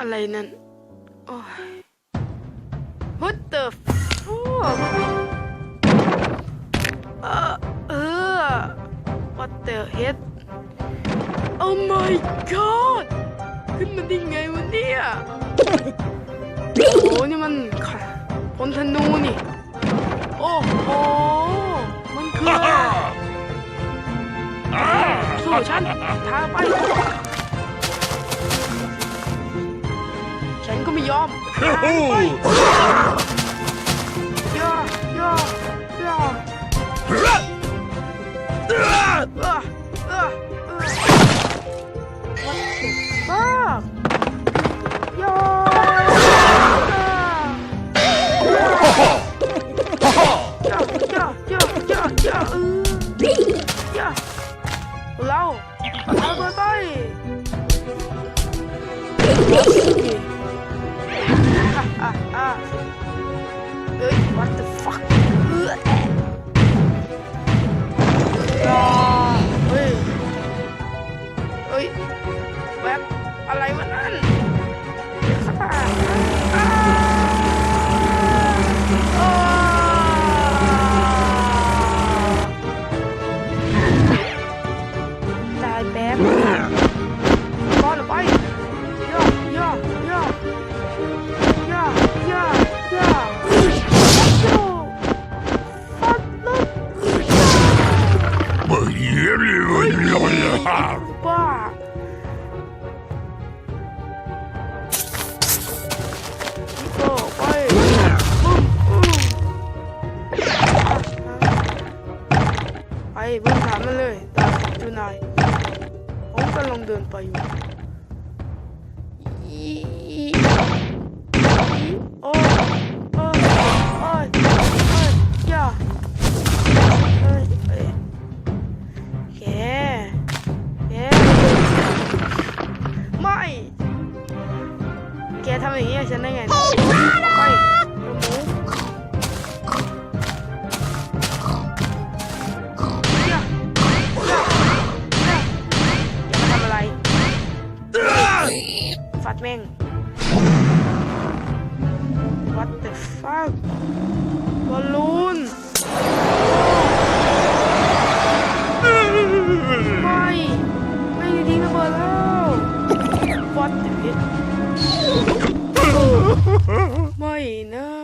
อะไรนั่น โอ้ย What the fuck เออเออ What the heck Oh my god ขึ้นมาได้ไงวะเนี่ยโอ้โหนี่มันค่ะพลธนูนี่ โอ้โห มันคืออะไรสู้ฉันท้าไป ฉันก็ไม่ยอมไปย่าย่าย่าอ่ะอ่ะอ่ะมากย่าย่าย่าย่าย่าย่าเออย่าเราเอาตัวไป Thank you ah, ah. Ui, what the fuck? Bye. บ้าก็ไปบึ้มอืมไปบึ้มถามมันเลยตามจูนายผมกำลังเดินไปอยู่ำอย่างนี้กับฉันได้ไงไปฟัดแม่ง What the fuck บอลลูนไม่ ไม่ทิ้งระเบิดแล้ว What the fuck ไม่นะ